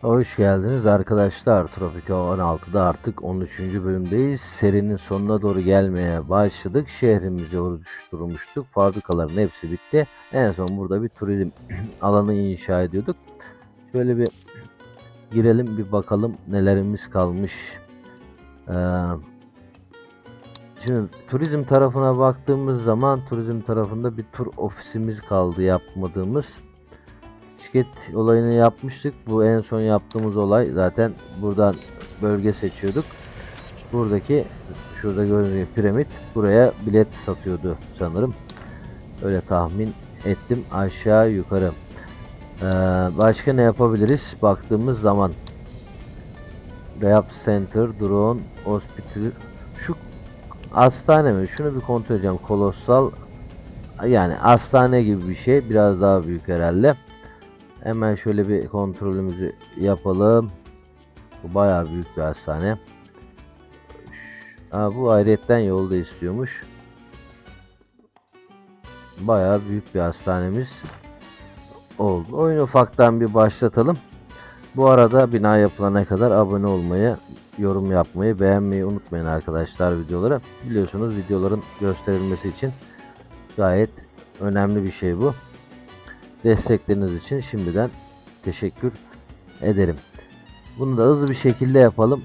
Hoş geldiniz arkadaşlar. Tropika 16'da artık 13. bölümdeyiz. Serinin sonuna doğru gelmeye başladık. Şehrimizi oluşturmuştuk. Fabrikaların hepsi bitti. En son burada bir turizm alanı inşa ediyorduk. Şöyle bir girelim bir bakalım nelerimiz kalmış. Ee, şimdi turizm tarafına baktığımız zaman turizm tarafında bir tur ofisimiz kaldı yapmadığımız bisiklet olayını yapmıştık. Bu en son yaptığımız olay zaten buradan bölge seçiyorduk. Buradaki şurada görünüyor piramit. Buraya bilet satıyordu sanırım. Öyle tahmin ettim aşağı yukarı. Ee, başka ne yapabiliriz? Baktığımız zaman Rehab Center, Drone, Hospital şu hastane mi? Şunu bir kontrol edeceğim. Kolossal yani hastane gibi bir şey. Biraz daha büyük herhalde. Hemen şöyle bir kontrolümüzü yapalım. Bu bayağı büyük bir hastane. Aa, bu ayrıyetten yolda istiyormuş. Bayağı büyük bir hastanemiz oldu. Oyunu ufaktan bir başlatalım. Bu arada bina yapılana kadar abone olmayı, yorum yapmayı, beğenmeyi unutmayın arkadaşlar videoları. Biliyorsunuz videoların gösterilmesi için gayet önemli bir şey bu. Destekleriniz için şimdiden teşekkür ederim. Bunu da hızlı bir şekilde yapalım.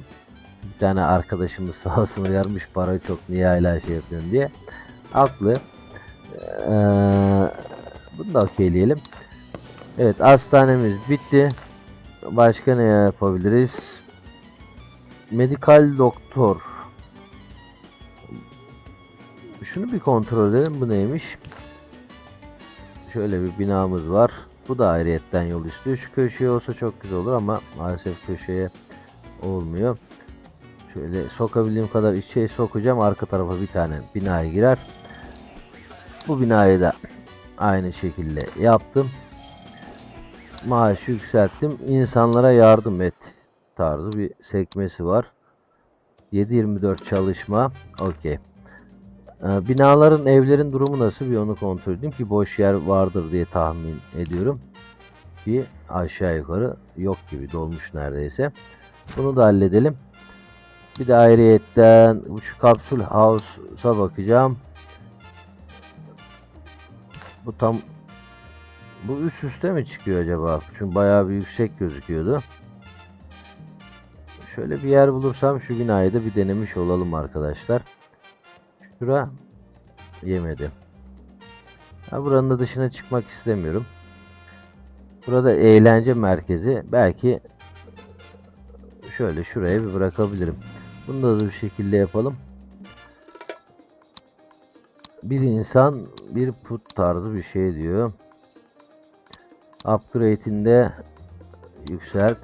Bir tane arkadaşımız sağ olsun uyarmış parayı çok niye hala şey yapıyorsun diye. Haklı. Ee, bunu da okeyleyelim. Evet hastanemiz bitti. Başka ne yapabiliriz? Medikal doktor. Şunu bir kontrol edelim. Bu neymiş? Şöyle bir binamız var. Bu da ayrıyetten yol istiyor. Şu köşeye olsa çok güzel olur ama maalesef köşeye olmuyor. Şöyle sokabildiğim kadar içeri sokacağım. Arka tarafa bir tane binaya girer. Bu binayı da aynı şekilde yaptım. Maaş yükselttim. İnsanlara yardım et tarzı bir sekmesi var. 7-24 çalışma. Okey. Ee, Binaların, evlerin durumu nasıl bir onu kontrol edeyim ki boş yer vardır diye tahmin ediyorum. Ki aşağı yukarı yok gibi dolmuş neredeyse. Bunu da halledelim. Bir de ayrıyetten şu kapsül house'a bakacağım. Bu tam bu üst üste mi çıkıyor acaba? Çünkü bayağı bir yüksek gözüküyordu. Şöyle bir yer bulursam şu binayı da bir denemiş olalım arkadaşlar. Şura yemedi. Ha, buranın da dışına çıkmak istemiyorum. Burada eğlence merkezi. Belki şöyle şuraya bir bırakabilirim. Bunu da hızlı bir şekilde yapalım. Bir insan bir put tarzı bir şey diyor. Upgrade'inde yükselt.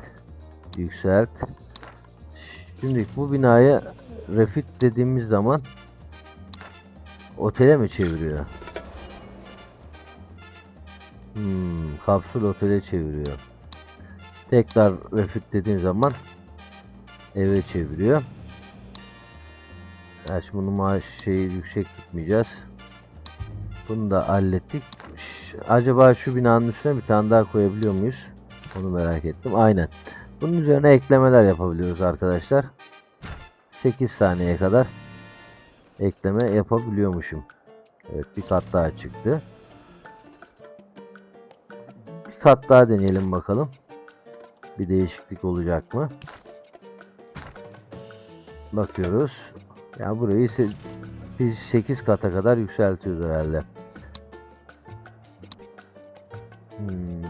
Yükselt. Şimdi bu binayı refit dediğimiz zaman Otele mi çeviriyor? Hmm, kapsül otele çeviriyor. Tekrar refit dediğim zaman eve çeviriyor. Ya şimdi bunun maaş şeyi yüksek tutmayacağız. Bunu da hallettik. Acaba şu binanın üstüne bir tane daha koyabiliyor muyuz? Onu merak ettim. Aynen. Bunun üzerine eklemeler yapabiliyoruz arkadaşlar. 8 saniyeye kadar ekleme yapabiliyormuşum. Evet bir kat daha çıktı. Bir kat daha deneyelim bakalım. Bir değişiklik olacak mı? Bakıyoruz. Yani burayı biz 8 kata kadar yükseltiyoruz herhalde. Hmm.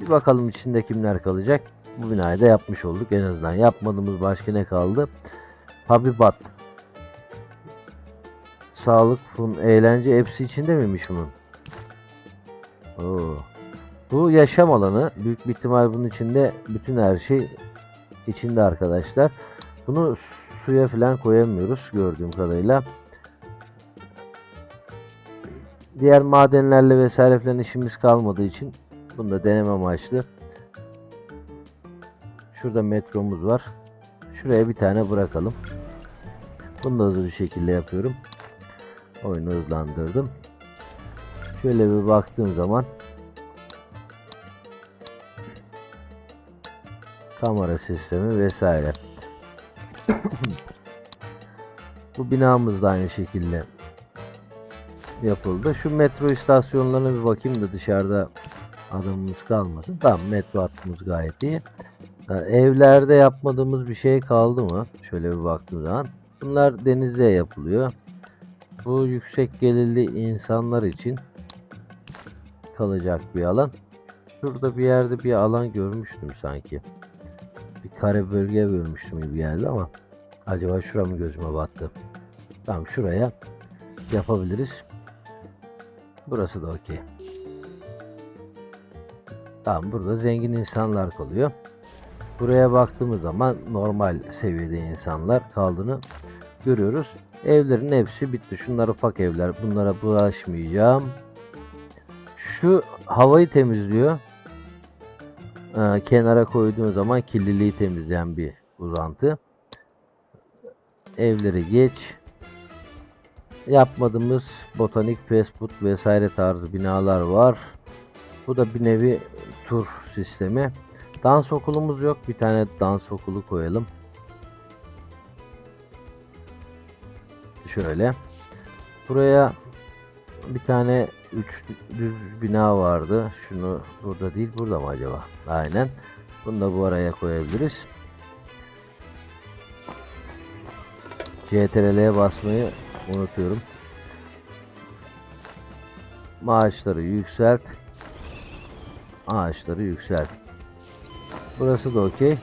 Bir bakalım içinde kimler kalacak. Bu binayı da yapmış olduk en azından. Yapmadığımız başka ne kaldı? Habibat sağlık, fun, eğlence hepsi içinde miymiş bunun? Oo. Bu yaşam alanı. Büyük bir ihtimal bunun içinde bütün her şey içinde arkadaşlar. Bunu suya falan koyamıyoruz gördüğüm kadarıyla. Diğer madenlerle vesaire falan işimiz kalmadığı için bunu da deneme amaçlı. Şurada metromuz var. Şuraya bir tane bırakalım. Bunu da hızlı bir şekilde yapıyorum. Oyunu hızlandırdım. Şöyle bir baktığım zaman kamera sistemi vesaire. Bu binamız da aynı şekilde yapıldı. Şu metro istasyonlarına bir bakayım da dışarıda adamımız kalmasın. Tamam metro hattımız gayet iyi. Evlerde yapmadığımız bir şey kaldı mı? Şöyle bir baktığım zaman. Bunlar denizde yapılıyor. Bu yüksek gelirli insanlar için kalacak bir alan. Şurada bir yerde bir alan görmüştüm sanki. Bir kare bölge görmüştüm gibi geldi ama acaba şura mı gözüme battı? Tamam şuraya yapabiliriz. Burası da okey. Tamam burada zengin insanlar kalıyor. Buraya baktığımız zaman normal seviyede insanlar kaldığını görüyoruz. Evlerin hepsi bitti. Şunlar ufak evler. Bunlara bulaşmayacağım. Şu havayı temizliyor. Ee, kenara koyduğun zaman kirliliği temizleyen bir uzantı. Evleri geç. Yapmadığımız botanik, fast food vesaire tarzı binalar var. Bu da bir nevi tur sistemi. Dans okulumuz yok. Bir tane dans okulu koyalım. Şöyle. Buraya bir tane üç düz bina vardı. Şunu burada değil burada mı acaba? Aynen. Bunu da bu araya koyabiliriz. CTRL'ye basmayı unutuyorum. Maaşları yükselt. Ağaçları yükselt. Burası da okey.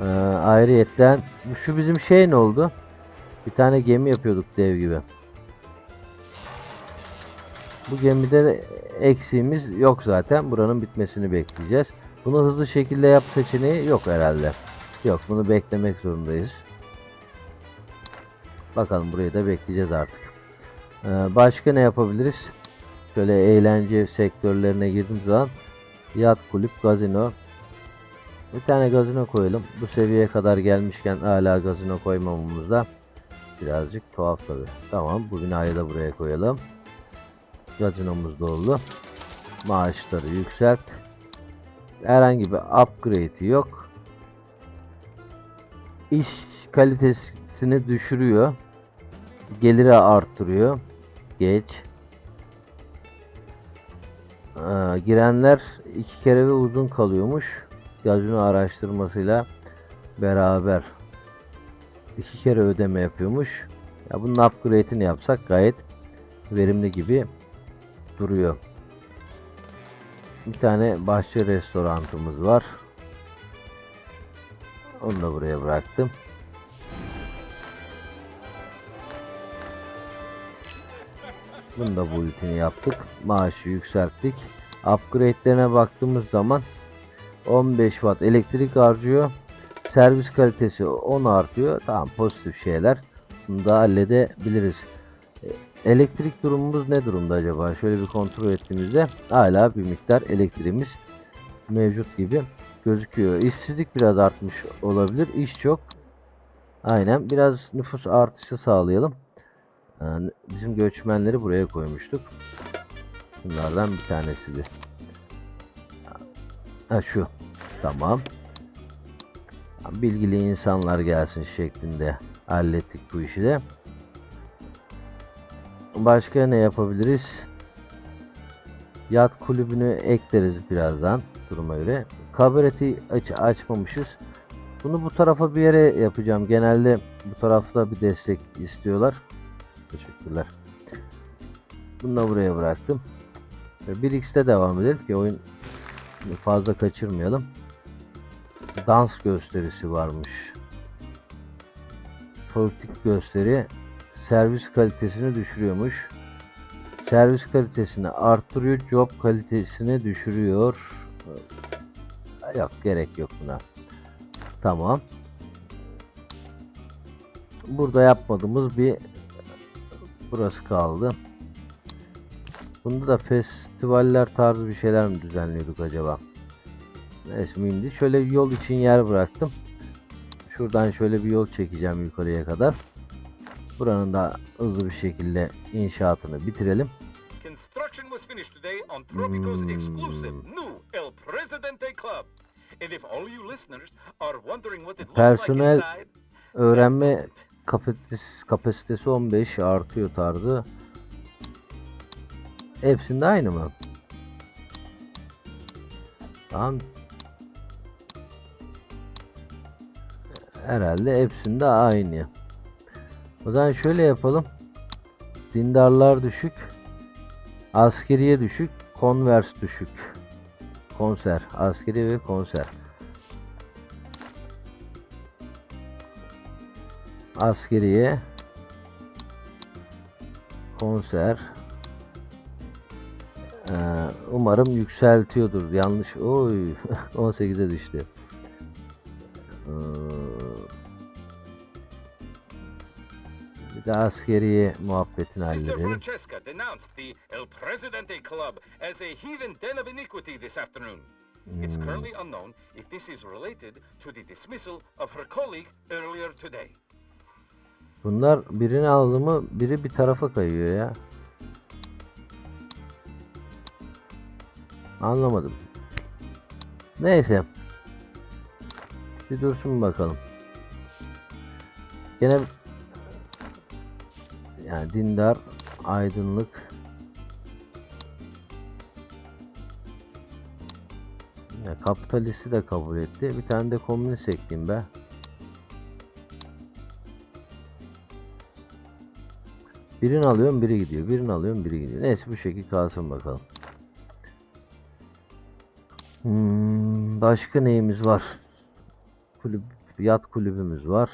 Ee, ayrıyetten şu bizim şey ne oldu? Bir tane gemi yapıyorduk dev gibi. Bu gemide de eksiğimiz yok zaten. Buranın bitmesini bekleyeceğiz. Bunu hızlı şekilde yap seçeneği yok herhalde. Yok bunu beklemek zorundayız. Bakalım burayı da bekleyeceğiz artık. Ee, başka ne yapabiliriz? Şöyle eğlence sektörlerine girdiğimiz zaman yat kulüp, gazino. Bir tane gazino koyalım. Bu seviyeye kadar gelmişken hala gazino koymamamız da birazcık tuhaf tabi. Tamam bu binayı da buraya koyalım. Gazinomuz dolu. Maaşları yükselt. Herhangi bir upgrade yok. İş kalitesini düşürüyor. Geliri arttırıyor. Geç. Ee, girenler iki kere ve uzun kalıyormuş. Gazino araştırmasıyla beraber iki kere ödeme yapıyormuş. Ya bunun upgrade'ini yapsak gayet verimli gibi duruyor. Bir tane bahçe restorantımız var. Onu da buraya bıraktım. Bunu da bu ultini yaptık. Maaşı yükselttik. Upgrade'lerine baktığımız zaman 15 watt elektrik harcıyor. Servis kalitesi 10 artıyor. Tamam pozitif şeyler. Bunu da halledebiliriz. E, Elektrik durumumuz ne durumda acaba? Şöyle bir kontrol ettiğimizde hala bir miktar elektriğimiz mevcut gibi gözüküyor. İşsizlik biraz artmış olabilir. İş çok. Aynen. Biraz nüfus artışı sağlayalım. Yani bizim göçmenleri buraya koymuştuk. Bunlardan bir tanesi bir. Ha şu. Tamam. Bilgili insanlar gelsin şeklinde hallettik bu işi de. Başka ne yapabiliriz? Yat kulübünü ekleriz birazdan duruma göre. Kabareti aç açmamışız. Bunu bu tarafa bir yere yapacağım. Genelde bu tarafta bir destek istiyorlar. Teşekkürler. Bunu da buraya bıraktım. 1x'te devam edelim ki oyun fazla kaçırmayalım. Dans gösterisi varmış. Politik gösteri servis kalitesini düşürüyormuş. Servis kalitesini arttırıyor, job kalitesini düşürüyor. Yok gerek yok buna. Tamam. Burada yapmadığımız bir burası kaldı. Bunda da festivaller tarzı bir şeyler mi düzenliyorduk acaba? Neyse mühim değil. Şöyle yol için yer bıraktım. Şuradan şöyle bir yol çekeceğim yukarıya kadar. Buranın da hızlı bir şekilde inşaatını bitirelim. Construction was finished today on Tropico's Hmm. exclusive new El Presidente Club. And if all you listeners are wondering what it looks Personel like inside, öğrenme kapasitesi, kapasitesi 15 artıyor tarzı. Hepsinde aynı mı? Tamam. Herhalde hepsinde aynı. O zaman şöyle yapalım. Dindarlar düşük. Askeriye düşük. Konvers düşük. Konser. Askeri ve konser. Askeriye. Konser. Ee, umarım yükseltiyordur. Yanlış. Oy. 18'e düştü. Ee, bir de askeriye muhabbetini halledelim. Francesca denounced the El Presidente Club as a heathen den of iniquity this afternoon. It's currently unknown if this is related to the dismissal of her colleague earlier today. Bunlar birini aldı mı biri bir tarafa kayıyor ya. Anlamadım. Neyse. Bir dursun bakalım. Gene yani dindar, aydınlık. Ya kapitalisti de kabul etti. Bir tane de komünist ekleyeyim be. Birini alıyorum biri gidiyor. Birini alıyorum biri gidiyor. Neyse bu şekil kalsın bakalım. Hmm, başka neyimiz var? Kulüp, yat kulübümüz var.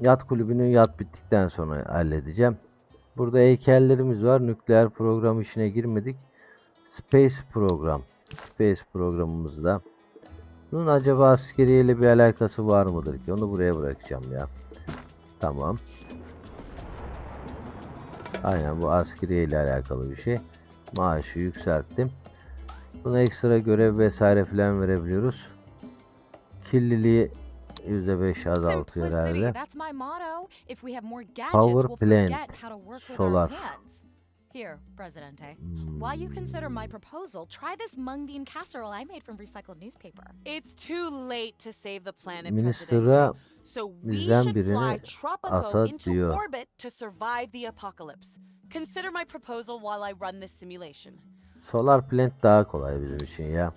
Yat kulübünü yat bittikten sonra halledeceğim. Burada heykellerimiz var. Nükleer program işine girmedik. Space program. Space programımızda. Bunun acaba askeriyeyle bir alakası var mıdır ki? Onu buraya bırakacağım ya. Tamam. Aynen bu askeriye ile alakalı bir şey. Maaşı yükselttim. Buna ekstra görev vesaire filan verebiliyoruz. Kirliliği %5 azaltıyor herhalde. that's my motto. If we have more gadgets, Power we'll plant, forget how to work with solar. our hands. Here, Presidente. While you consider my proposal, try this mung bean casserole I made from recycled newspaper. It's too late to save the planet, Presidente. So we should fly Tropico into diyor. orbit to survive the apocalypse. Consider my proposal while I run this simulation. Solar plant daha kolay bizim için ya.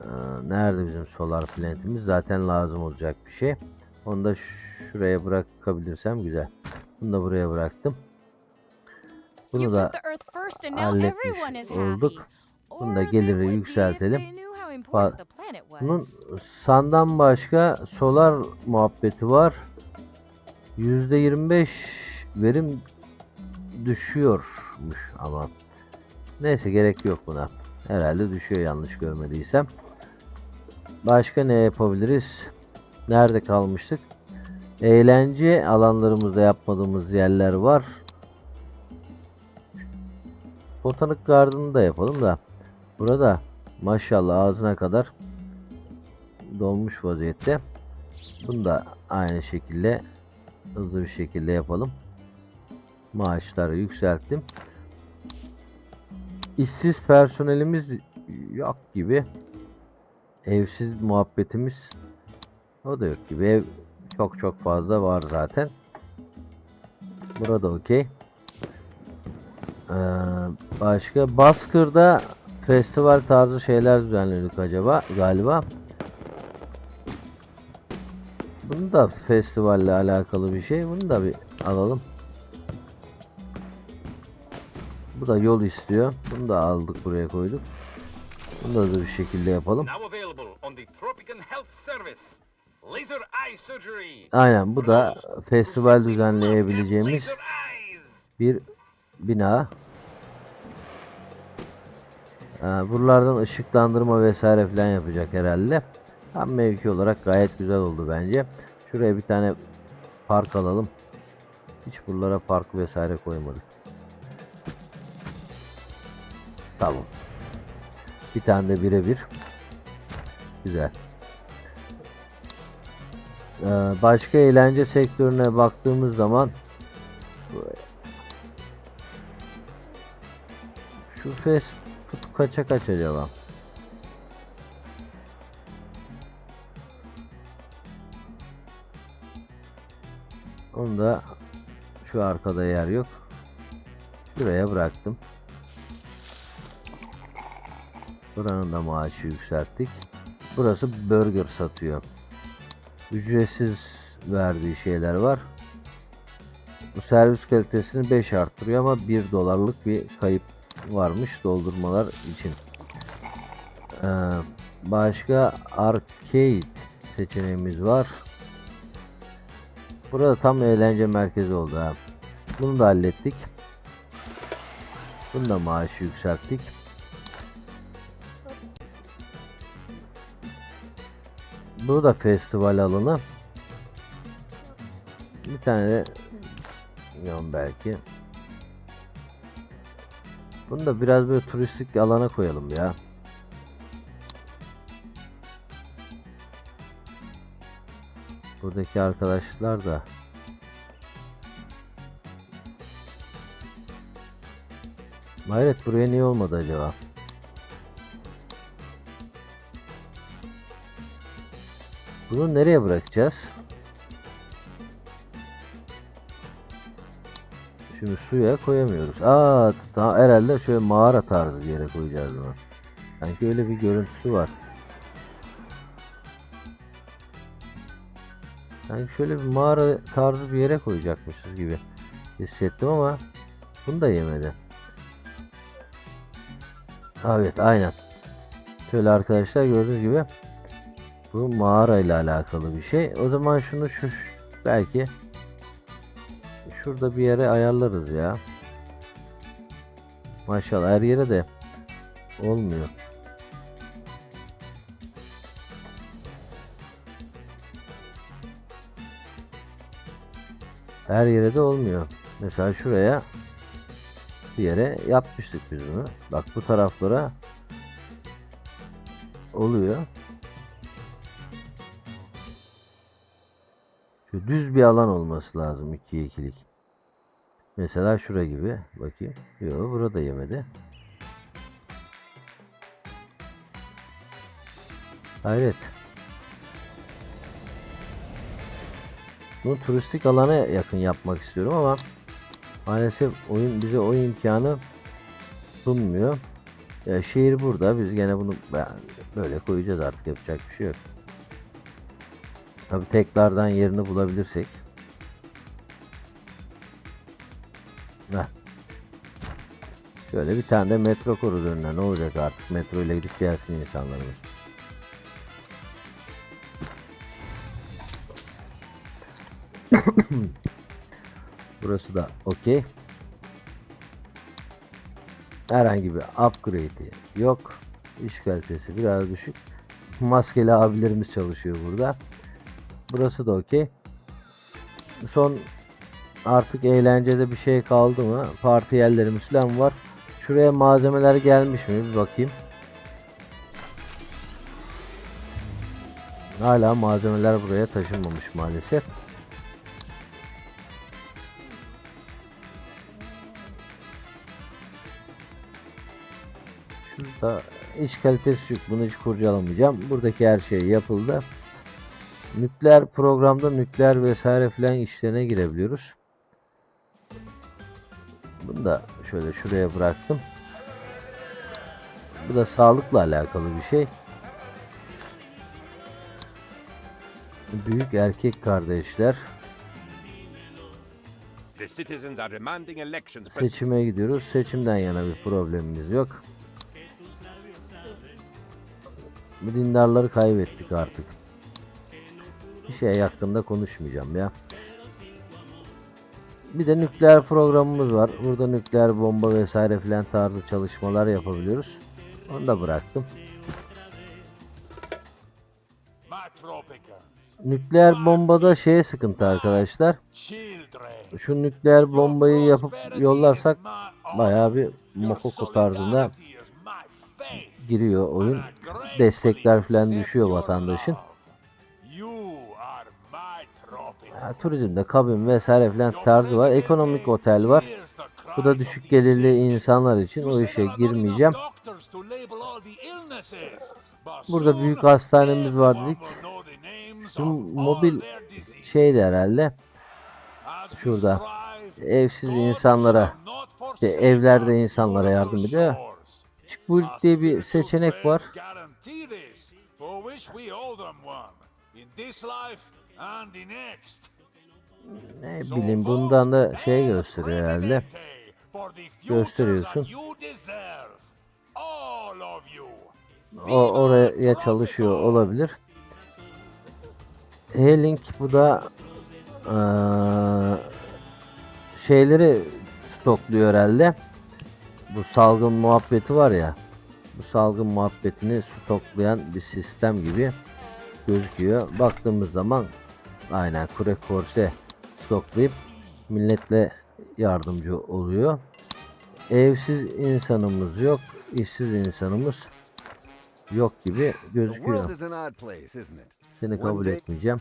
Ee, nerede bizim solar plantimiz? Zaten lazım olacak bir şey. Onu da şuraya bırakabilirsem güzel. Bunu da buraya bıraktım. Bunu da halletmiş olduk. Bunu da geliri yükseltelim. Bunun sandan başka solar muhabbeti var. %25 verim düşüyormuş ama. Neyse gerek yok buna. Herhalde düşüyor yanlış görmediysem. Başka ne yapabiliriz? Nerede kalmıştık? Eğlence alanlarımızda yapmadığımız yerler var. Botanik Garden'ı da yapalım da. Burada maşallah ağzına kadar dolmuş vaziyette. Bunu da aynı şekilde hızlı bir şekilde yapalım. Maaşları yükselttim. İşsiz personelimiz yok gibi. Evsiz muhabbetimiz o da yok gibi. Ev çok çok fazla var zaten. Burada okey. Ee, başka Baskır'da festival tarzı şeyler düzenliyorduk acaba galiba. Bunu da festivalle alakalı bir şey. Bunu da bir alalım. Bu da yol istiyor. Bunu da aldık buraya koyduk. Bunu da hızlı bir şekilde yapalım. Aynen bu da festival düzenleyebileceğimiz bir bina. Ee, buralardan ışıklandırma vesaire falan yapacak herhalde. Tam mevki olarak gayet güzel oldu bence. Şuraya bir tane park alalım. Hiç buralara park vesaire koymadık. Tamam. Bir tane de birebir. Güzel. Ee, başka eğlence sektörüne baktığımız zaman şu Facebook kaça kaç acaba? Onu da şu arkada yer yok. Şuraya bıraktım. Buranın da maaşı yükselttik. Burası burger satıyor. Ücretsiz verdiği şeyler var. Bu servis kalitesini 5 arttırıyor ama 1 dolarlık bir kayıp varmış doldurmalar için. Ee, başka arcade seçeneğimiz var. Burada tam eğlence merkezi oldu ha. Bunu da hallettik. Bunu da maaşı yükselttik. Bu da festival alanı. Bir tane de Bilmiyorum belki. Bunu da biraz böyle turistik alana koyalım ya. Buradaki arkadaşlar da Hayret buraya niye olmadı acaba? Bunu nereye bırakacağız? Şimdi suya koyamıyoruz. Aa ta, herhalde şöyle mağara tarzı bir yere koyacağız bunu. Sanki öyle bir görüntüsü var. Sanki şöyle bir mağara tarzı bir yere koyacakmışız gibi hissettim ama bunu da yemedi. Evet aynen. Şöyle arkadaşlar gördüğünüz gibi bu mağara ile alakalı bir şey. O zaman şunu şu belki şurada bir yere ayarlarız ya. Maşallah her yere de olmuyor. Her yere de olmuyor. Mesela şuraya bir yere yapmıştık biz bunu. Bak bu taraflara oluyor. Düz bir alan olması lazım 2'ye 2'lik. Mesela şura gibi. Bakayım. Yok burada yemedi. Hayret. Bunu turistik alana yakın yapmak istiyorum ama maalesef oyun bize o imkanı sunmuyor. Ya şehir burada. Biz gene bunu böyle koyacağız artık yapacak bir şey yok. Tabi tekrardan yerini bulabilirsek. Heh. Şöyle bir tane de metro koridoruna ne olacak artık metro ile gidip gelsin insanlarımız. Burası da okey. Herhangi bir upgrade'i yok. İş kalitesi biraz düşük. Maskeli abilerimiz çalışıyor burada. Burası da okey. Son artık eğlencede bir şey kaldı mı? Parti yerlerimiz falan var. Şuraya malzemeler gelmiş mi? Bir bakayım. Hala malzemeler buraya taşınmamış maalesef. Şurada iş kalitesi yok. Bunu hiç kurcalamayacağım. Buradaki her şey yapıldı. Nükleer programda nükleer vesaire filan işlerine girebiliyoruz. Bunu da şöyle şuraya bıraktım. Bu da sağlıkla alakalı bir şey. Büyük erkek kardeşler. Seçime gidiyoruz. Seçimden yana bir problemimiz yok. Bu dindarları kaybettik artık. Bir şey hakkında konuşmayacağım ya. Bir de nükleer programımız var. Burada nükleer bomba vesaire filan tarzı çalışmalar yapabiliyoruz. Onu da bıraktım. Nükleer bombada şeye sıkıntı arkadaşlar. Şu nükleer bombayı yapıp yollarsak bayağı bir mokoko tarzında giriyor oyun. Destekler falan düşüyor vatandaşın. Ya, turizmde kabin vesaire filan tarzı var. Ekonomik otel var. Bu da düşük gelirli insanlar için o işe girmeyeceğim. Burada büyük hastanemiz var dedik. Şu mobil şeydi herhalde. Şurada evsiz insanlara işte evlerde insanlara yardım ediyor. Çıkbulik Our diye bir seçenek var. Ne bileyim bundan da şey gösteriyor herhalde. Gösteriyorsun. O oraya çalışıyor olabilir. H-Link bu da eee, şeyleri stokluyor herhalde. Bu salgın muhabbeti var ya. Bu salgın muhabbetini stoklayan bir sistem gibi gözüküyor. Baktığımız zaman aynen Korse stoklayıp milletle yardımcı oluyor. Evsiz insanımız yok, işsiz insanımız yok gibi gözüküyor. Seni kabul etmeyeceğim.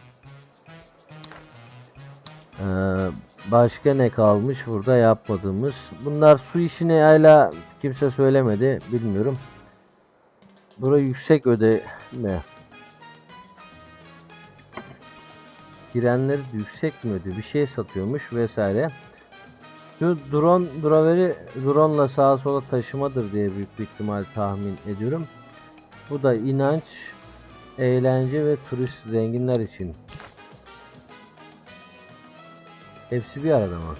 Ee, başka ne kalmış burada yapmadığımız? Bunlar su işini hala kimse söylemedi. Bilmiyorum. Bura yüksek ödeme. Girenleri yüksek mi ödüyor? Bir şey satıyormuş vesaire. Şu drone, draveri drone'la sağa sola taşımadır diye büyük bir ihtimal tahmin ediyorum. Bu da inanç, eğlence ve turist zenginler için. Hepsi bir arada mı?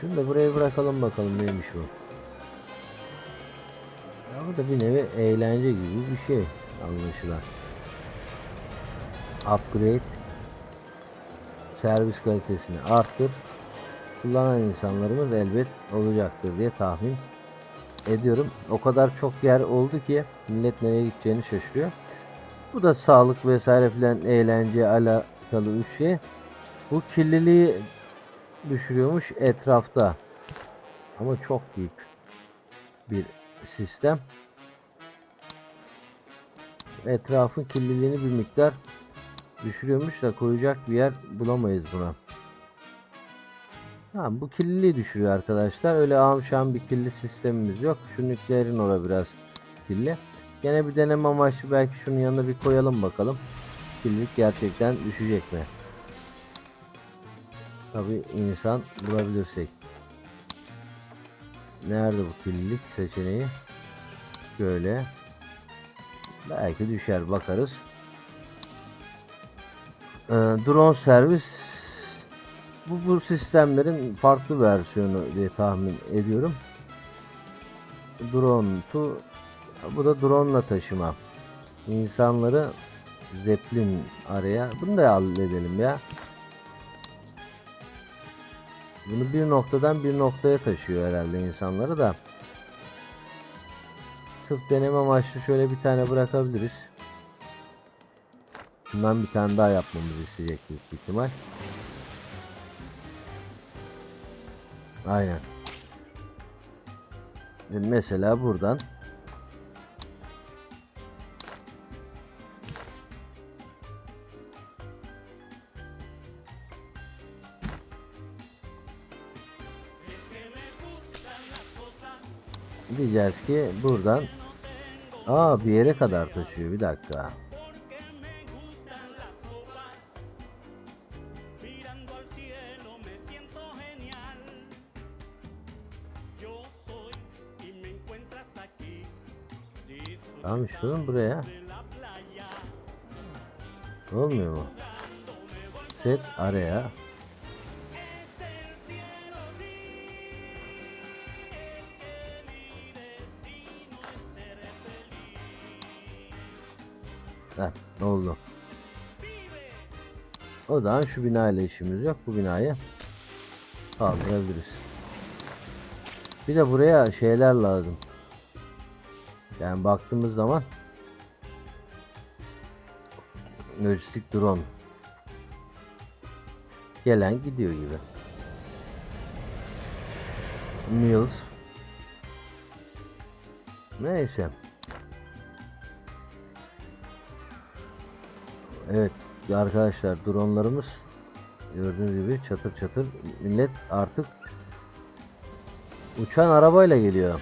Şunu da buraya bırakalım bakalım neymiş bu. Ya bu da bir nevi eğlence gibi bir şey anlaşılan. Upgrade servis kalitesini arttır. Kullanan insanlarımız elbet olacaktır diye tahmin ediyorum. O kadar çok yer oldu ki millet nereye gideceğini şaşırıyor. Bu da sağlık vesaire filan eğlence alakalı bir şey. Bu kirliliği düşürüyormuş etrafta. Ama çok büyük bir sistem. Etrafın kirliliğini bir miktar düşürüyormuş da koyacak bir yer bulamayız buna. Ha, bu kirliliği düşürüyor arkadaşlar. Öyle amşan bir kirli sistemimiz yok. Şu nükleerin ora biraz kirli. Gene bir deneme amaçlı belki şunun yanına bir koyalım bakalım. Kirlilik gerçekten düşecek mi? Tabi insan bulabilirsek. Nerede bu kirlilik seçeneği? Şöyle. Belki düşer bakarız. Ee, drone servis bu, bu sistemlerin farklı versiyonu diye tahmin ediyorum. Drone to bu da drone ile taşıma. İnsanları zeplin araya. Bunu da halledelim ya. Bunu bir noktadan bir noktaya taşıyor herhalde insanları da. Sırf deneme amaçlı şöyle bir tane bırakabiliriz. Bundan bir tane daha yapmamızı isteyecek büyük ihtimal. Aynen. Ve mesela buradan diyeceğiz ki buradan Aa bir yere kadar taşıyor bir dakika. Tamam işte buraya. Olmuyor mu? Set araya. Oldu? O zaman şu binayla işimiz yok. Bu binayı kaldırabiliriz. Bir de buraya şeyler lazım. Yani baktığımız zaman lojistik drone gelen gidiyor gibi. Mills Neyse. Evet arkadaşlar dronlarımız gördüğünüz gibi çatır çatır millet artık uçan arabayla geliyor.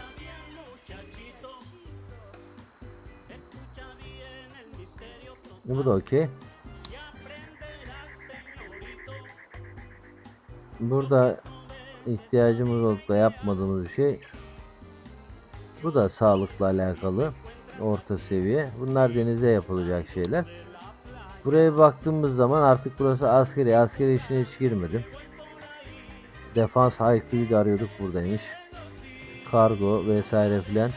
Bu da okey. Burada ihtiyacımız olup da yapmadığımız bir şey. Bu da sağlıkla alakalı. Orta seviye. Bunlar denize yapılacak şeyler. Buraya baktığımız zaman artık burası askeri. Askeri işine hiç girmedim. Defans Highfield arıyorduk buradaymış. Kargo vesaire filan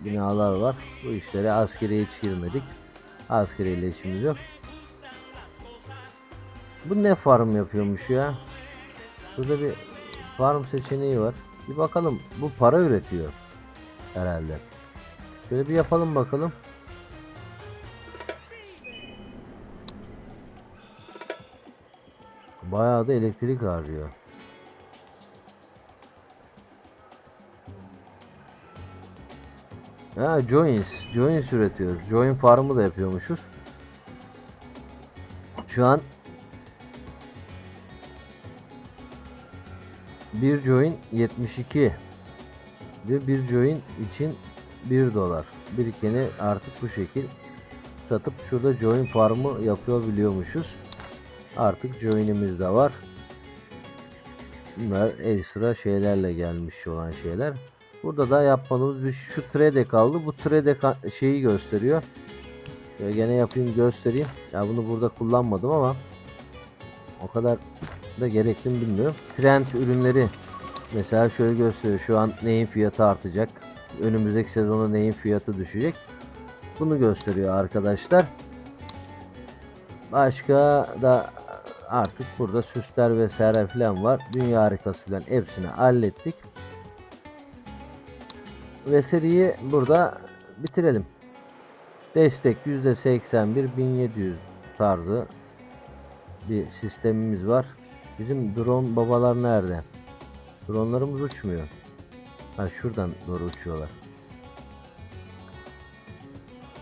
binalar var. Bu işlere askeriye hiç girmedik. Askeriyle işimiz yok. Bu ne farm yapıyormuş ya? Burada bir farm seçeneği var. Bir bakalım. Bu para üretiyor. Herhalde. Şöyle bir yapalım bakalım. Bayağı da elektrik harcıyor. Ha joins. Joins üretiyoruz. Join farmı da yapıyormuşuz. Şu an bir join 72 ve bir join için 1 dolar. Birikeni artık bu şekil satıp şurada join farmı yapıyor biliyormuşuz. Artık join'imiz de var. Bunlar ekstra şeylerle gelmiş olan şeyler. Burada da yapmadığımız bir şu trade kaldı. Bu trade şeyi gösteriyor. Şöyle gene yapayım göstereyim. Ya bunu burada kullanmadım ama o kadar da gerekli mi bilmiyorum. Trend ürünleri mesela şöyle gösteriyor. Şu an neyin fiyatı artacak. Önümüzdeki sezonda neyin fiyatı düşecek. Bunu gösteriyor arkadaşlar. Başka da artık burada süsler vesaire falan var. Dünya harikası falan hepsini hallettik. Ve seriyi burada bitirelim. Destek %81 1700 tarzı bir sistemimiz var. Bizim drone babalar nerede? Dronlarımız uçmuyor. Ha şuradan doğru uçuyorlar.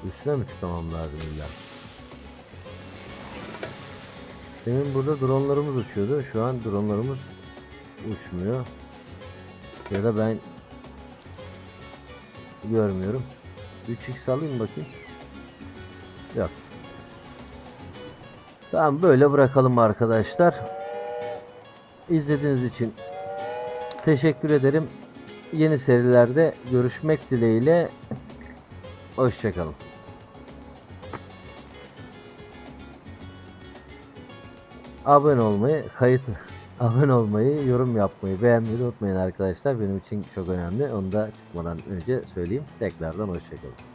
Üstüne mi çıkamam lazım illa? Demin burada dronlarımız uçuyordu. Şu an dronlarımız uçmuyor. Ya da ben görmüyorum. 3x alayım bakayım. Yok. Tamam böyle bırakalım arkadaşlar. İzlediğiniz için teşekkür ederim. Yeni serilerde görüşmek dileğiyle. Hoşçakalın. Abone olmayı, kayıt abone olmayı, yorum yapmayı, beğenmeyi unutmayın arkadaşlar. Benim için çok önemli. Onu da çıkmadan önce söyleyeyim. Tekrardan hoşçakalın.